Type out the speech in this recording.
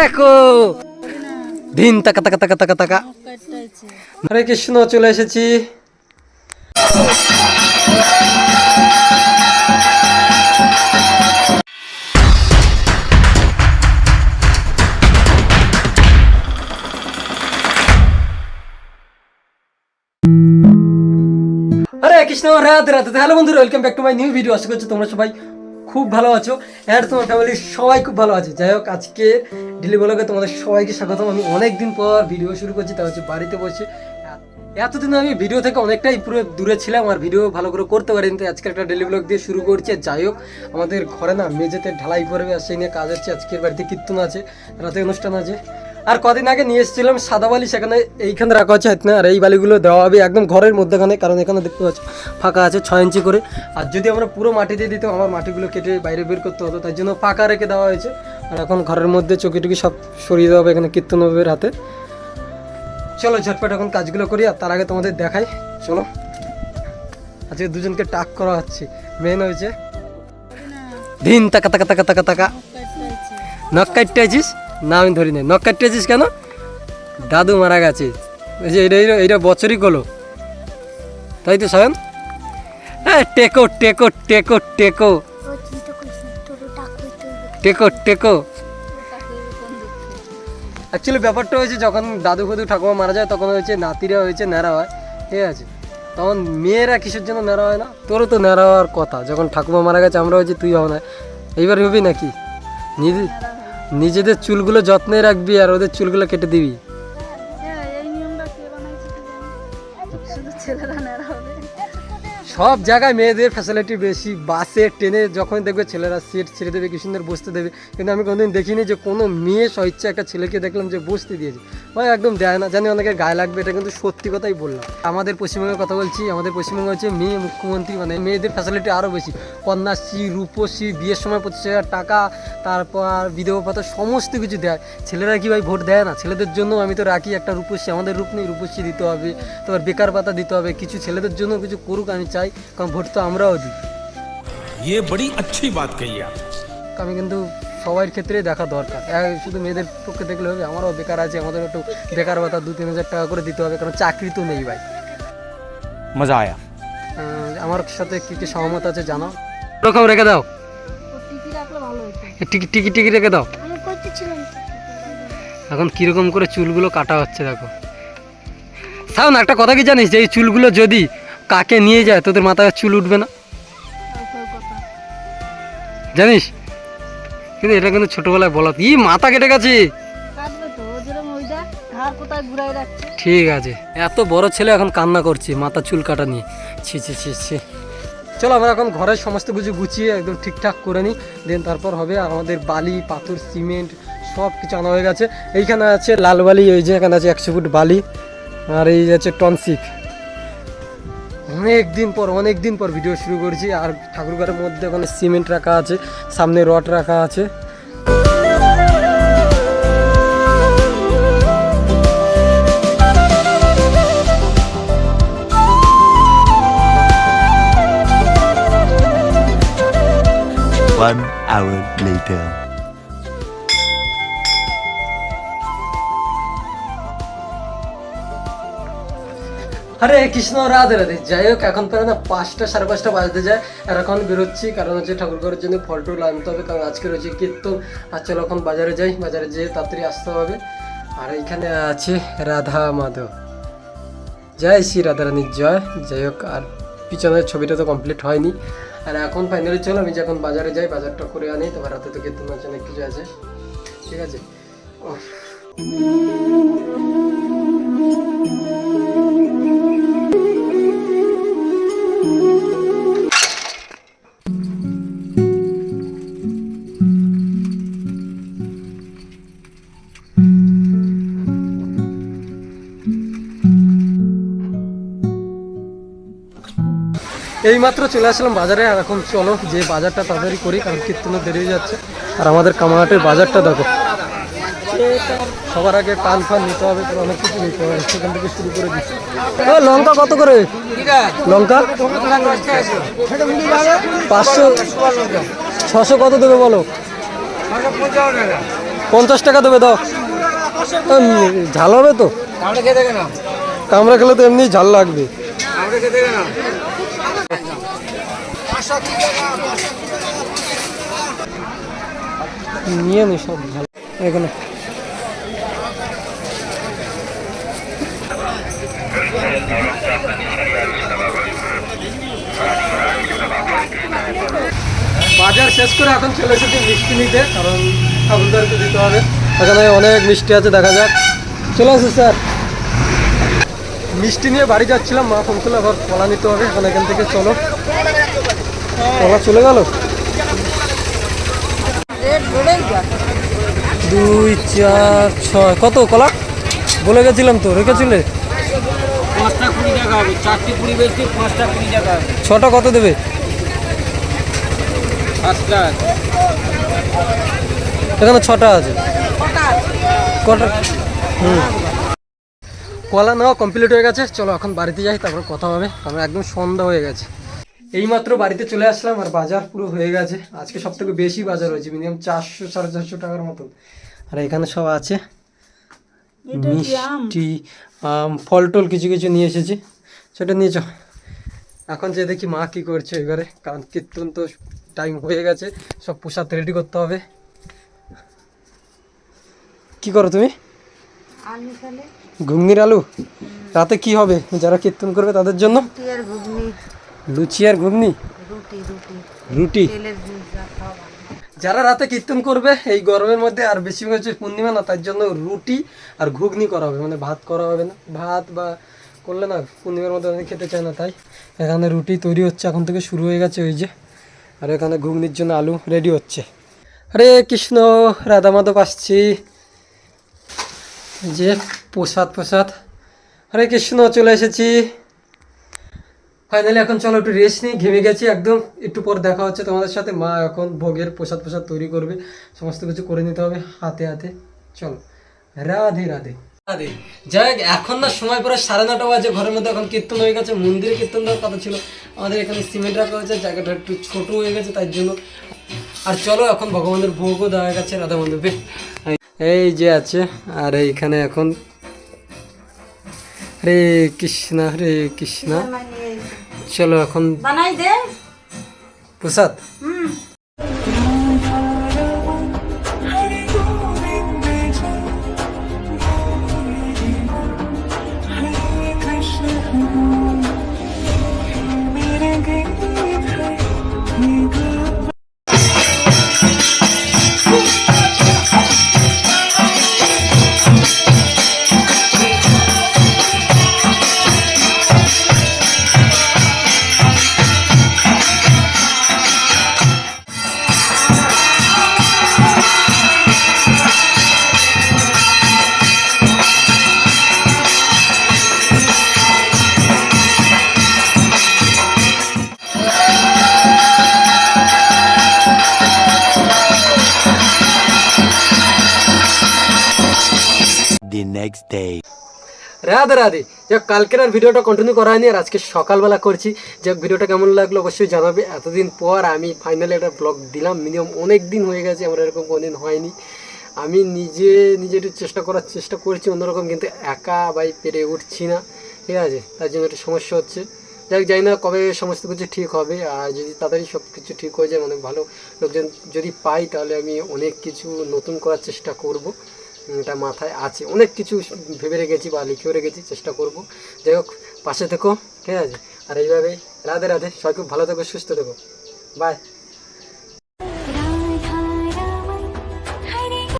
টেকো দিন তাকা তাকা তাকা তাকা তাকা হরে কৃষ্ণ, চলে এসেছি। আরে কৃষ্ণ, রাধে রাধে। হ্যালো বন্ধুরা welcome back to my new video আশা করছি তোমরা সবাই খুব ভালো আছো। আর তোমার ফ্যামিলির সবাই খুব ভালো আছে। যাই হোক, আজকে ডেলি ব্লগে তোমাদের সবাইকে স্বাগতম। আমি অনেকদিন পর ভিডিও শুরু করছি তা হচ্ছে বাড়িতে বসে। এতদিন আমি ভিডিও থেকে অনেকটাই পুরো দূরে ছিলাম, আর ভিডিও ভালো করে করতে পারিনি। তো আজকে একটা ডেলি ব্লগ দিয়ে শুরু করছে। যাই হোক, আমাদের ঘরে না মেঝেতে ঢালাই করবে আর সেই নিয়ে কাজ হচ্ছে। আজকের বাড়িতে কীর্তন আছে রাতে অনুষ্ঠান আছে। আর কদিন আগে নিয়ে এসেছিলাম সাদা বালি সেখানে এইখানে রাখা হচ্ছে না আর এই বালিগুলো দেওয়া হবে একদম ঘরের মধ্যেখানে কারণ এখানে দেখতে পাচ্ছ ফাঁকা আছে ছয় ইঞ্চি করে। আর যদি আমরা পুরো মাটি দিয়ে দিতাম আমার মাটিগুলো কেটে বাইরে বের করতে হতো তার জন্য ফাঁকা রেখে দেওয়া হয়েছে। আর এখন ঘরের মধ্যে চকি টুকি সব সরিয়ে দেওয়া হবে এখানে কীর্তন হবে রাতে। চলো ঝটপট এখন কাজগুলো করি আর তার আগে তোমাদের দেখাই। চলো। আজকে দুজনকে টাক করা হচ্ছে। মেন হয়েছে দিন তাকা তাকা তাকা তাকা তাকা নখ কাটতে আছিস? না আমি ধরি নাই। নখ কাটতে আছিস কেন? দাদু মারা গেছে। এই যে এইটা- এইটা বছরই গলো তাই তো সায়ন? হ্যাঁ টেকো টেকো টেকো টেকো। টেকো টেকো। অ্যাকচুয়ালি ব্যাপারটা হয়েছে, যখন দাদু ফাদু ঠাকুমা মারা যায়, তখন হয়েছে, নাতিরা হয়েছে, ন্যাড়া হয়। ঠিক আছে? তখন মেয়েরা কিসের জন্য ন্যাড়া হয় না? তোরও তো ন্যাড়া হওয়ার কথা। যখন ঠাকুমা মারা গেছে, আমরা হয়েছে, তুই হও না। এইবার হবি নাকি? নিজে নিজেদের চুলগুলো যত্নে রাখবি আর ওদের চুলগুলো কেটে দিবি। সব জায়গায় মেয়েদের ফ্যাসিলিটি বেশি বাসে ট্রেনে যখন দেখবে ছেলেরা সিট ছেড়ে দেবে কি সুন্দর বসতে দেবে। কিন্তু আমি কোনোদিন দেখিনি যে কোনো মেয়ে স্বইচ্ছা একটা ছেলেকে দেখলাম যে বসতে দিয়েছে। ভাই, একদম দেয় না, জানি অনেকের গায়ে লাগবে, এটা কিন্তু সত্যি কথাই বললাম। আমাদের পশ্চিমবঙ্গের কথা বলছি, আমাদের পশ্চিমবঙ্গে হচ্ছে মেয়ে মুখ্যমন্ত্রী মানে মেয়েদের ফ্যাসিলিটি আরও বেশি। কন্যাশ্রী, রূপশ্রী, বিয়ের সময় পঁচিশ হাজার টাকা, তারপর বিধবা ভাতা, সমস্ত কিছু দেয়। ছেলেরা কি ভাই ভোট দেয় না? ছেলেদের জন্য আমি তো রাখি একটা রূপশ্রী, আমাদের রূপ নেই, রূপশ্রী দিতে হবে। তারপর বেকার ভাতা দিতে হবে, কিছু ছেলেদের জন্য কিছু করুক আমি চাই। কারণ ভোট তো আমরাও দিই ये बड़ी अच्छी बात कही आप আমি কিন্তু সবার ক্ষেত্রে দেখা দরকার এক শুধু মেয়েদের পক্ষে দেখলে হবে আমারও বেকার আছে আমাদের একটু বেকার ভাতা দু তিন হাজার টাকা করে দিতে হবে কারণ চাকরি তো নেই ভাই मजा आया আহ, আমার সাথে কি কি সহমত আছে জানো ওরকম রেখে দাও টিকি টিকি টিকি রেখে দাও এখন কিরকম করে চুলগুলো কাটা হচ্ছে দেখো শাওন একটা কথা কি জানিস যে এই চুলগুলো যদি কাকে নিয়ে যায়? তোদের মাথায় চুল উঠবে না। জানিস? কিন্তু এটা কিন্তু ছোটবেলায় বলা ই মাথা কেটে গেছে। ঠিক আছে। এত বড় ছেলে এখন কান্না করছে মাথা চুল কাটা নিয়ে। ছি ছি ছি ছি। চলো আমরা এখন ঘরের সমস্ত কিছু গুছিয়ে একদম ঠিকঠাক করে নিই। দেন তারপর হবে আমাদের বালি পাথর সিমেন্ট সব কিছু আনা হয়ে গেছে। এইখানে আছে লাল বালি ওই যে এখানে আছে একশো ফুট বালি। আর এই আছে টনসিক। অনেক দিন পর, অনেক দিন পর ভিডিও শুরু করেছি আর ঠাকুরঘরের মধ্যে ওখানে সিমেন্ট রাখা আছে, সামনে রড রাখা আছে One hour later. আরে কৃষ্ণ রাধে রাধে। যাই হোক, এখন প্রায় না পাঁচটা, সাড়ে পাঁচটা বাজতে যায়। আর এখন বেরোচ্ছি, কারণ হচ্ছে ঠাকুর ঘরের জন্য ফল টুল আনতে হবে, কারণ আজকে রয়েছে কীর্তন। আর চলো এখন বাজারে যাই। বাজারে যেয়ে তাড়াতাড়ি আসতে হবে। আর এইখানে আছে রাধা মাধব। জয় শ্রী রাধা রানীর জয়। যাই হোক, আর পিছনের ছবিটা তো কমপ্লিট হয়নি। আর এখন ফাইনালি চলো, আমি যখন বাজারে যাই, বাজারটা করে আনি। তোমার হাতে তো কীর্তন আছে অনেক কিছু আছে। ঠিক আছে? উফ। এইমাত্র চলে আসলাম বাজারে আর এখন চলো যে বাজারটা তাড়াতাড়ি করি কারণ কীর্তনের দেরি হয়ে যাচ্ছে। আর আমাদের কামাহাটের বাজারটা দেখো। সবার আগে কান ফান নিতে হবে তো অনেক কিছু নিতে হবে। সেখান থেকে শুরু করে দিচ্ছি। লঙ্কা কত করে? লঙ্কা? পাঁচশো ছশো কত দেবে বলো? পঞ্চাশ টাকা দেবে দাও। ঝাল হবে তো? কামড়া খেলে তো এমনি ঝাল লাগবে। নিয়ে নি সব এখানে। বাজার শেষ করে এখন চলে এসেছি মিষ্টি নিতে কারণ ঠাকুরদারকে দিতে হবে। এখানে অনেক মিষ্টি আছে দেখা যাক। চলে আসো স্যার। মিষ্টি নিয়ে বাড়ি যাচ্ছিলাম মা ফোন করলে আবার কলা নিতে হবে এখন এখান থেকে চলো। কলা চলে গেল? দুই চার ছয়। কত কলা? বলে গেছিলাম তো রেখেছিলে? পাঁচটা কুড়ি টাকা হবে। চারটে কুড়ি বেশি পাঁচটা কুড়ি টাকা হবে। ছটা কত দেবে? পাঁচটা এখানে ছটা আছে। কটা? হুম। কলা নেওয়া কমপ্লিট হয়ে গেছে। চলো এখন বাড়িতে যাই তারপর কথা হবে। কারণ একদম সন্ধ্যা হয়ে গেছে। এইমাত্র বাড়িতে চলে আসলাম আর বাজার পুরো হয়ে গেছে। আজকে সব থেকে বেশি বাজার হয়েছে মিনিমাম চারশো সাড়ে চারশো টাকার মতন। আর এখানে সব আছে। মিষ্টি আম? ফল টল কিছু কিছু নিয়ে এসেছি। সেটা নিয়ে চো এখন যে দেখি মা কি করছে এবারে। কারণ কীর্তন তো টাইম হয়ে গেছে সব পোশাক রেডি করতে হবে। কি করো তুমি? ঘুগনির আলু? রাতে কি হবে? যারা কীর্তন করবে তাদের জন্য? ঘুগনি। লুচি আর ঘুগনি? রুটি যারা রাতে কীর্তন করবে এই গরমের মধ্যে আর বেশি হচ্ছে পূর্ণিমা না তার জন্য রুটি আর ঘুগনি করা হবে মানে ভাত করা হবে না। ভাত বা করলে না পূর্ণিমার মধ্যে অনেক খেতে চায় না তাই এখানে রুটি তৈরি হচ্ছে এখন থেকে শুরু হয়ে গেছে ওই যে আর এখানে ঘুগনির জন্য আলু রেডি হচ্ছে। হরে কৃষ্ণ রাধা মাধব আসছি। যে প্রসাদ প্রসাদ। হরে কৃষ্ণ চলে এসেছি। ফাইনালি এখন চলো একটু রেস্ট নিই। ঘেমে গেছি একদম। একটু পর দেখা হচ্ছে তোমাদের সাথে। মা এখন ভোগের প্রসাদ প্রসাদ তৈরি করবে। সমস্ত কিছু করে নিতে হবে হাতে হাতে। চলো। রাধে রাধে। রাধে। যাই হোক, এখন না সময় পরে সাড়ে নটা বাজে। ঘরের মধ্যে এখন কীর্তন হয়ে গেছে। মন্দিরে কীর্তন দেওয়ার কথা ছিল। আমাদের এখানে সিমেন্ট রাখা হয়েছে। জায়গাটা একটু ছোট হয়ে গেছে তাই জন্য। আর চলো এখন ভগবানের ভোগও দেওয়া গেছে। রাধা মণ্ডপে এই যে আছে। আর এইখানে এখন হরে কৃষ্ণ হরে কৃষ্ণ। চলো এখন বানাই দে। প্রসাদ? Next day. রাধে রাধে। যাক, কালকের আর ভিডিওটা কন্টিনিউ করা হয়নি আর আজকে সকালবেলা করছি। যাক, ভিডিওটা কেমন লাগল অবশ্যই জানাবে। এতদিন পর আমি ফাইনালি একটা ব্লগ দিলাম। মিনিমাম অনেক দিন হয়ে গেছে, আমার এরকম কোনোদিন হয়নি। আমি নিজে নিজে একটু চেষ্টা করার চেষ্টা করছি অন্যরকম, কিন্তু একা বাই পেরে উঠছি না। ঠিক আছে? তার জন্য একটু সমস্যা হচ্ছে। যাই জানি না কবে সমস্ত কিছু ঠিক হবে। আর যদি তাড়াতাড়ি সব কিছু ঠিক হয়ে যায় অনেক ভালো লোকজন যদি পাই, তাহলে আমি অনেক কিছু নতুন করার চেষ্টা করব। এটা মাথায় আছে। অনেক কিছু ভেবে রেখেছি বা লিখেও রেখেছি, চেষ্টা করব। যাই হোক, পাশে থেকো, ঠিক আছে? আর এইভাবে রাধে রাধে, সবাই খুব ভালো থেকো, সুস্থ থেকো। বাই